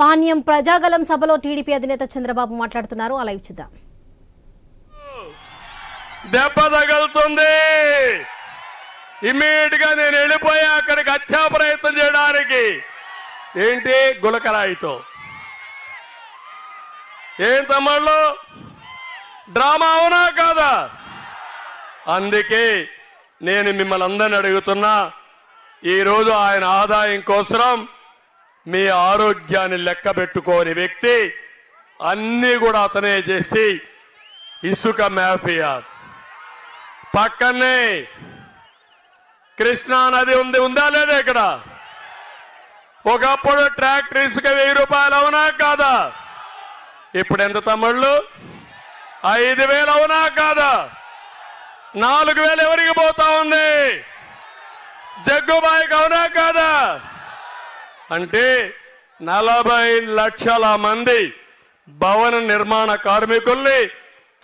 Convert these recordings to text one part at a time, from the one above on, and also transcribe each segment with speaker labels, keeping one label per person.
Speaker 1: పాణ్యం ప్రజాగలం సభలో టీడీపీ అధినేత చంద్రబాబు మాట్లాడుతున్నారు. అలా చూద్దాం.
Speaker 2: దెబ్బ తగులుతుంది. ఇమ్మీడియట్గా నేను వెళ్ళిపోయా అక్కడికి హత్యా ప్రయత్నం చేయడానికి. ఏంటి? గులకరాయితో. ఏం తమ్ముళ్ళు? డ్రామా అవునా కాదా? అందుకే నేను మిమ్మల్ని అందరిని అడుగుతున్నా ఈరోజు ఆయన ఆదాయం కోసం మీ ఆరోగ్యాన్ని లెక్క పెట్టుకోని వ్యక్తి అన్నీ కూడా అతనే చేసి ఇసుక మాఫియా. పక్కనే కృష్ణా నది ఉంది ఉందా లేదా ఇక్కడ? ఒకప్పుడు ట్రాక్టర్ ఇసుక వెయ్యి రూపాయలు అవునా కాదా? ఇప్పుడు ఎంత తమ్ముళ్ళు? ఐదు వేలు అవునా కాదా? నాలుగు వేలు ఎవరికి పోతా ఉంది? జగ్గుబాయికి అవునా కాదా? అంటే నలభై లక్షల మంది భవన నిర్మాణ కార్మికుల్ని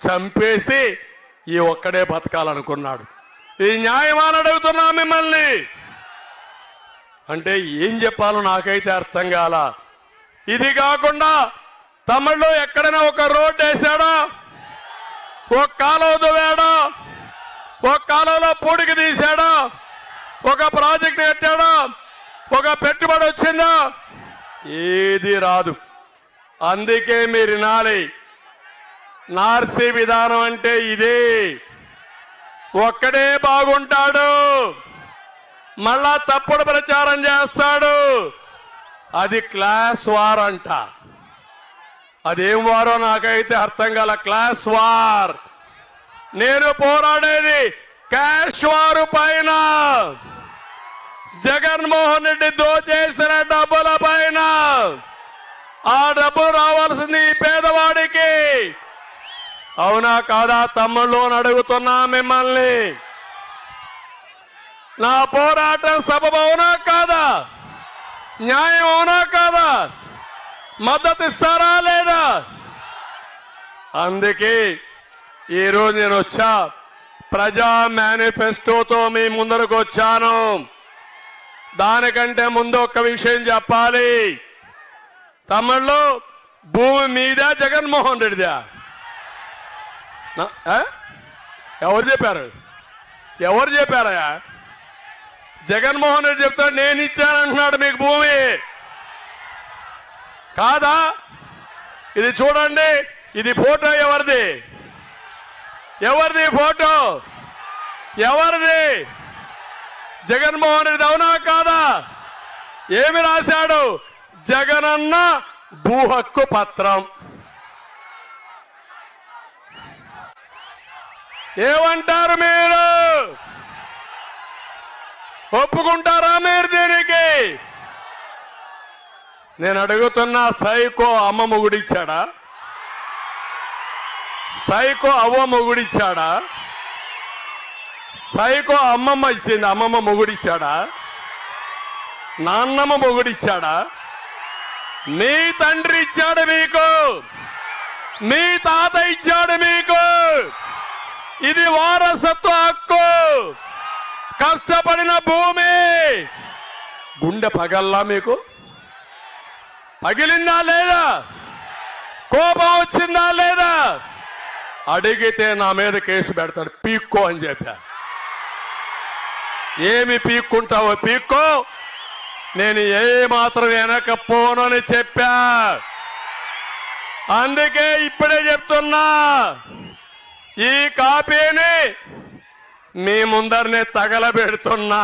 Speaker 2: చంపేసి ఈ ఒక్కడే బతకాలనుకున్నాడు. ఈ న్యాయమాన అడుగుతున్నా మిమ్మల్ని. అంటే ఏం చెప్పాలో నాకైతే అర్థం కాల. ఇది కాకుండా తమిళ్ళో ఎక్కడైనా ఒక రోడ్డు వేసాడా? ఒక కాలువ దువ్వాడా? ఒక కాలువలో పూడికి తీశాడా? ఒక ప్రాజెక్ట్ కట్టాడా? ఒక పెట్టుబడి వచ్చిందా? ఏది రాదు. అందుకే మీరు వినాలి. నార్సీ విధానం అంటే ఇదే. ఒక్కడే బాగుంటాడు. మళ్ళా తప్పుడు ప్రచారం చేస్తాడు. అది క్లాస్ వార్ అంట. అదేం వారో నాకైతే అర్థం కాల క్లాస్ వార్. నేను పోరాడేది క్యాష్ వారు పైన. జగన్మోహన్ రెడ్డి దోచేసిన డబ్బుల పైన ఆ డబ్బు రావాల్సింది పేదవాడికి. అవునా కాదా? తమ్ముళ్ళు అడుగుతున్నా మిమ్మల్ని. నా పోరాటం సబబు అవునా కాదా? న్యాయం అవునా కాదా? మద్దతు ఇస్తారా లేదా? అందుకే ఈరోజు నేను వచ్చా ప్రజా మేనిఫెస్టోతో మీ ముందరకు వచ్చాను. దానికంటే ముందు ఒక విషయం చెప్పాలి. తమిళ్ళు భూమి మీద జగన్మోహన్ రెడ్డిదా. ఎవరు చెప్పారు? ఎవరు చెప్పారయ్యా? జగన్మోహన్ రెడ్డి చెప్తాడు నేను ఇచ్చానంటున్నాడు మీకు భూమి. కాదా? ఇది చూడండి ఇది ఫోటో ఎవరిది? ఎవరిది ఫోటో? ఎవరిది? జగన్మోహన్ రెడ్డి అవునా కాదా? ఏమి రాశాడు? జగనన్న భూ హక్కు పత్రం. ఏమంటారు మీరు? ఒప్పుకుంటారా మీరు దీనికి? నేను అడుగుతున్నా సైకో అమ్మ మొగుడిచ్చాడా? సైకో అవ్వ మొగుడిచ్చాడా? సైకో అమ్మమ్మ ఇచ్చింది. అమ్మమ్మ మొగుడిచ్చాడా? నాన్నమ్మ మొగుడిచ్చాడా? మీ తండ్రి ఇచ్చాడు మీకు. మీ తాత ఇచ్చాడు మీకు. ఇది వారసత్వ హక్కు. కష్టపడిన భూమి. గుండె పగల్లా మీకు? పగిలిందా లేదా? కోపం వచ్చిందా లేదా? అడిగితే నా మీద కేసు పెడతాడు. పీక్కో అని చెప్పా. ఏమి పీక్కుంటావో పీక్కో. నేను ఏ మాత్రం వెనకపోనని చెప్పా. అందుకే ఇప్పుడే చెప్తున్నా. ఈ కాపీని మీ ముందరనే తగలబెడుతున్నా.